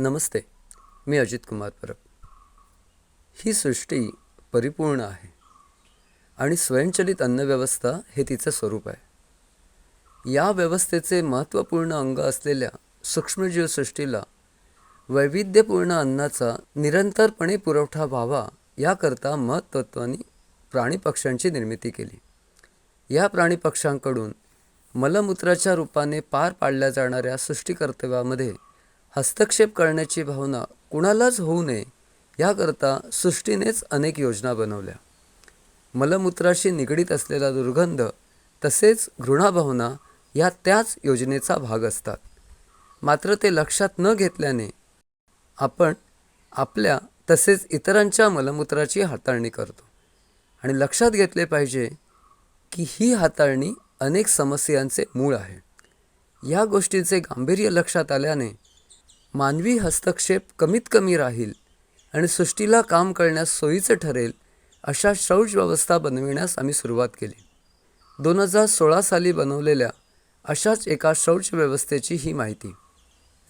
नमस्ते मी अजित कुमार परब. ही सृष्टी परिपूर्ण आहे आणि स्वयंचलित अन्नव्यवस्था हे तिचं स्वरूप आहे. या व्यवस्थेचे महत्त्वपूर्ण अंग असलेल्या सूक्ष्मजीवसृष्टीला वैविध्यपूर्ण अन्नाचा निरंतरपणे पुरवठा व्हावा याकरता महत्त्वत्वानी प्राणीपक्ष्यांची निर्मिती केली. या प्राणीपक्ष्यांकडून मलमूत्राच्या रूपाने पार पाडल्या जाणाऱ्या सृष्टीकर्तव्यामध्ये हस्तक्षेप करण्याची भावना कुणालाच होऊ नये याकरता सृष्टीनेच अनेक योजना बनवल्या. मलमूत्राशी निगडीत असलेला दुर्गंध तसेच घृणाभावना या त्याच योजनेचा भाग असतात. मात्र ते लक्षात न घेतल्याने आपण आपल्या तसेच इतरांच्या मलमूत्राची हाताळणी करतो. आणि लक्षात घेतले पाहिजे की ही हाताळणी अनेक समस्यांचे मूळ आहे. या गोष्टीचे गांभीर्य लक्षात आल्याने मानवी हस्तक्षेप कमीत कमी राहील आणि सृष्टीला काम करण्यास सोयीचं ठरेल अशा शौच व्यवस्था बनविण्यास आम्ही सुरुवात केली. दोन हजार सोळा साली बनवलेल्या अशाच एका शौच व्यवस्थेची ही माहिती.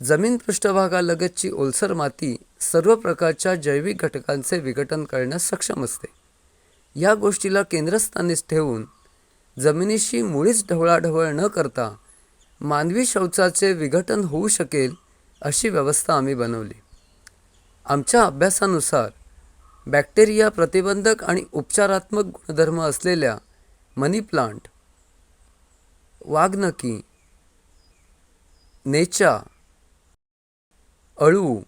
जमीन पृष्ठभागालगतची ओलसर माती सर्व प्रकारच्या जैविक घटकांचे विघटन करण्यास सक्षम असते. या गोष्टीला केंद्रस्थानीच ठेवून जमिनीशी मुळीच ढवळाढवळ न करता मानवी शौचाचे विघटन होऊ शकेल अशी व्यवस्था आम्ही बनवली. आमच्या अभ्यासानुसार बॅक्टेरिया प्रतिबंधक आणि उपचारात्मक गुणधर्म असलेल्या मनी प्लांट वाघनकी नेचा अळू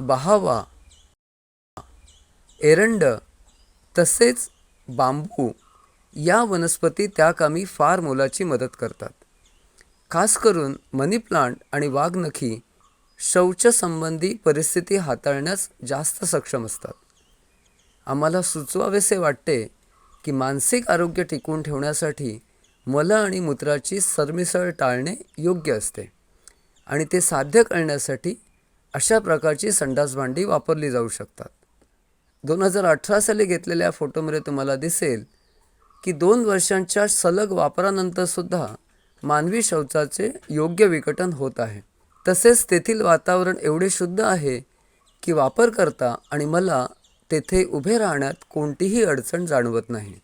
बहावा एरंड तसेच बांबू या वनस्पती त्या कामी फार मोलाची मदत करतात. खास करून मनी प्लांट आणि वाघनखी शौचसंबंधी परिस्थिती हाताळण्यास जास्त सक्षम असतात. आम्हाला सुचवावेसे वाटते की मानसिक आरोग्य टिकवून ठेवण्यासाठी मल आणि मूत्राची सरमिसळ टाळणे योग्य असते आणि ते साध्य करण्यासाठी अशा प्रकारची संडास भांडी वापरली जाऊ शकतात. दोन हजार अठरा साली घेतलेल्या फोटोमध्ये तुम्हाला दिसेल की दोन वर्षांच्या सलग वापरानंतरसुद्धा मानवी शौचाचे योग्य विघटन होत आहे. तसेच तेथील वातावरण एवढे शुद्ध आहे की वापरकर्ता आणि मला तेथे उभे राहण्यात कोणतीही अडचण जाणवत नाही.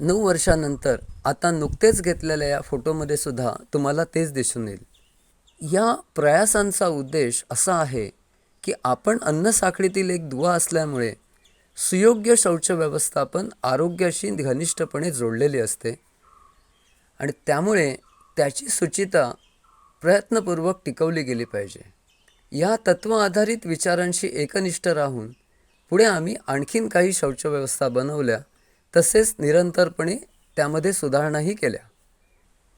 नऊ वर्षानंतर आता नुकतेच घेतलेल्या या फोटोमध्ये सुद्धा तुम्हाला तेच दिसून येईल. या प्रयासांचा उद्देश असा आहे की आपण अन्नसाखळीतील एक दुवा असल्यामुळे सुयोग्य शौच व्यवस्थापन आरोग्याशी घनिष्ठपणे जोडलेली असते. आणि त्यामुळे त्याची सुचिता प्रयत्नपूर्वक टिकवली गेली पाहिजे. या तत्व आधारित विचारांशी एकनिष्ठ राहून पुढे आम्ही आणखीन काही शौचव्यवस्था बनवल्या तसेच निरंतरपणे त्यामध्ये सुधारणाही केल्या.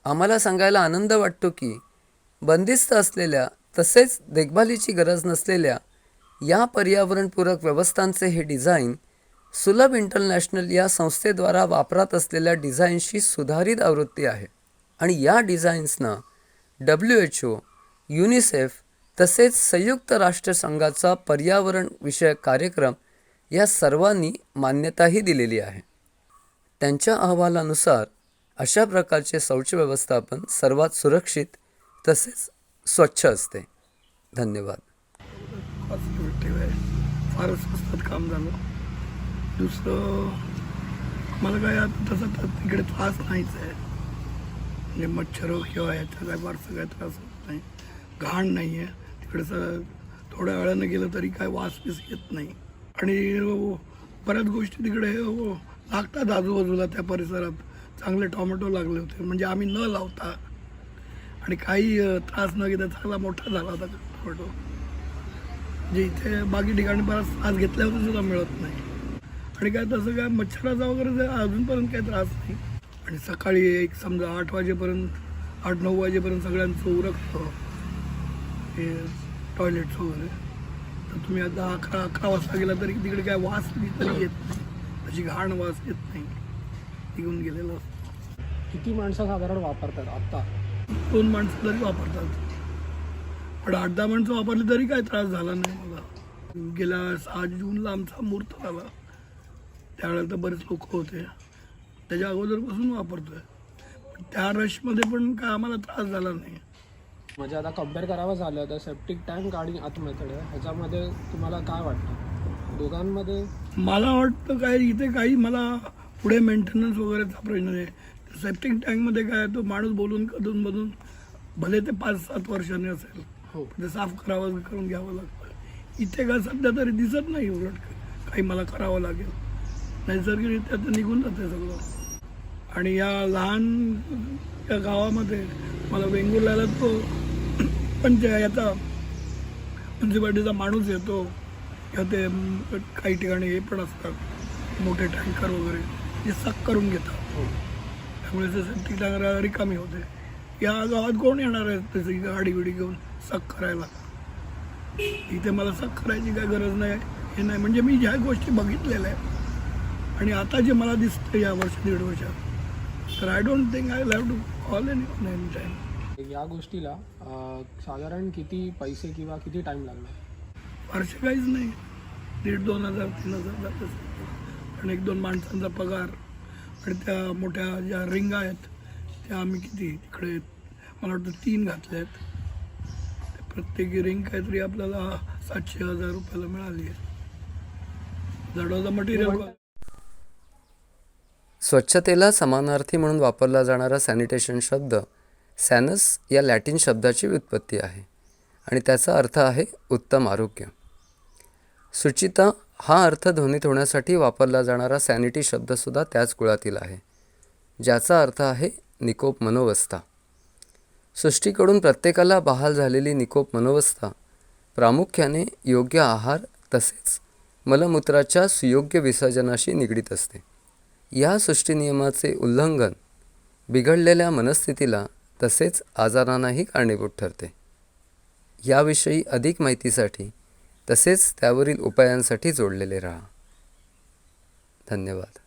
आम्हाला सांगायला आनंद वाटतो की बंदिस्त असलेल्या तसेच देखभालीची गरज नसलेल्या या पर्यावरणपूरक व्यवस्थांचे हे डिझाईन सुलभ इंटरनॅशनल या संस्थेद्वारा वापरात असलेल्या डिझाईन्सची सुधारित आवृत्ती आहे. आणि या डिझाईन्सना डब्ल्यू एच ओ युनिसेफ तसेच संयुक्त राष्ट्रसंघाचा पर्यावरण विषयक कार्यक्रम या सर्वांनी मान्यताही दिलेली आहे. त्यांच्या अहवालानुसार अशा प्रकारचे शौच व्यवस्थापन सर्वात सुरक्षित तसेच स्वच्छ असते. धन्यवाद. फारच काम झालं. दुसरं मला काय आता तसं तर तिकडे त्रास नाहीच आहे. म्हणजे मच्छर हो किंवा ह्याचा काय फारसं काय त्रास होत नाही. घाण नाही आहे. तिकडचं थोड्या वेळानं गेलं तरी काय वास बीस येत नाही. आणि हो, बऱ्याच गोष्टी तिकडे हो, लागतात आजूबाजूला त्या परिसरात. चांगले टॉमॅटो लागले होते. म्हणजे आम्ही न लावता. आणि काही त्रास न घेता चांगला मोठा झाला होता टोमॅटो. जे इथे बाकी ठिकाणी बराच त्रास घेतल्यावर सुद्धा मिळत नाही. आणि काय तसं काय मच्छराचा वगैरे अजूनपर्यंत काही त्रास नाही. आणि सकाळी एक समजा आठ वाजेपर्यंत आठ नऊ वाजेपर्यंत सगळ्यांचं उरकतं हे टॉयलेटचं वगैरे. तर तुम्ही आता अकरा अकरा वाजता गेला तरी तिकडे काय वास तरी येत नाही. त्याची घाण वास येत नाही. निघून गेलेलं असतं. किती माणसं साधारण वापरतात आत्ता? दोन माणसं तरी वापरतात. पण आठ दहा माणसं वापरली तरी काय त्रास झाला नाही मला गेल्या सहा जूनला आमचा मुहूर्त झाला त्यावेळेला तर बरेच लोक होते. त्याच्या अगोदरपासून वापरतोय. पण त्या रशमध्ये पण काय आम्हाला त्रास झाला नाही. म्हणजे आता कंपेअर करावं झालं तर सेप्टिक टँक आणि आत मेथड आहे ह्याच्यामध्ये तुम्हाला काय वाटतं? दोघांमध्ये? मला वाटतं काय इथे काही मला पुढे मेंटेनन्स वगैरेचा प्रश्न नाही सेप्टिक टँकमध्ये काय आहे, तो माणूस बोलून कधून मधून भले ते पाच सात वर्षांनी असेल हो. ते साफ करावं करून घ्यावं लागतं. इथे काय सध्या तरी दिसत नाही उलट काही मला करावं लागेल. नैसर्गिकरित्या ते निघून जाते सगळं. आणि या लहान या गावामध्ये मला वेंगुर्ल्याला तो पंच याचा म्युन्सिपाल्टीचा माणूस येतो किंवा ते काही ठिकाणी हे पण असतात मोठे टँकर वगैरे जे सक करून घेतात. हो. त्यामुळे ते सेप्टिक टँकर रिकामी होते. या गावात कोण येणार आहे तशी गाडी बिडी घेऊन सक करायला? इथे मला सक करायची काय गरज नाही हे नाही. म्हणजे मी ज्या गोष्टी बघितलेल्या आहेत. आणि आता जे मला दिसतं या वर्ष दीड वर्षात तर I don't think I have to call any any time या गोष्टीला साधारण किती पैसे किंवा किती टाइम लागणार? फारसे काहीच नाही. दीड दोन हजार तीन हजार जात. असेल पण एक दोन माणसांचा पगार आणि त्या मोठ्या ज्या रिंगा आहेत त्या आम्ही किती तिकडे मला वाटतं तीन घातल्या आहेत प्रत्येकी रिंग काहीतरी आपल्याला सातशे हजार रुपयाला मिळाली आहे. जडवलं मटेरियल स्वच्छतेला समानार्थी म्हणून वापरला जाणारा सॅनिटेशन शब्द सॅनस या लॅटिन शब्दाची व्युत्पत्ती आहे आणि त्याचा अर्थ आहे उत्तम आरोग्य. सुचिता हा अर्थ ध्वनित होण्यासाठी वापरला जाणारा सॅनिटी शब्दसुद्धा त्याच कुळातील आहे ज्याचा अर्थ आहे निकोप मनोवस्था. सृष्टीकडून प्रत्येकाला बहाल झालेली निकोप मनोवस्था प्रामुख्याने योग्य आहार तसेच मलमूत्राच्या सुयोग्य विसर्जनाशी निगडीत असते. या सृष्टीनियमाचे उल्लंघन बिघडलेल्या मनस्थितीला तसेच आजारांनाही कारणीभूत ठरते. याविषयी अधिक माहितीसाठी तसेच त्यावरील उपायांसाठी जोडलेले राहा. धन्यवाद.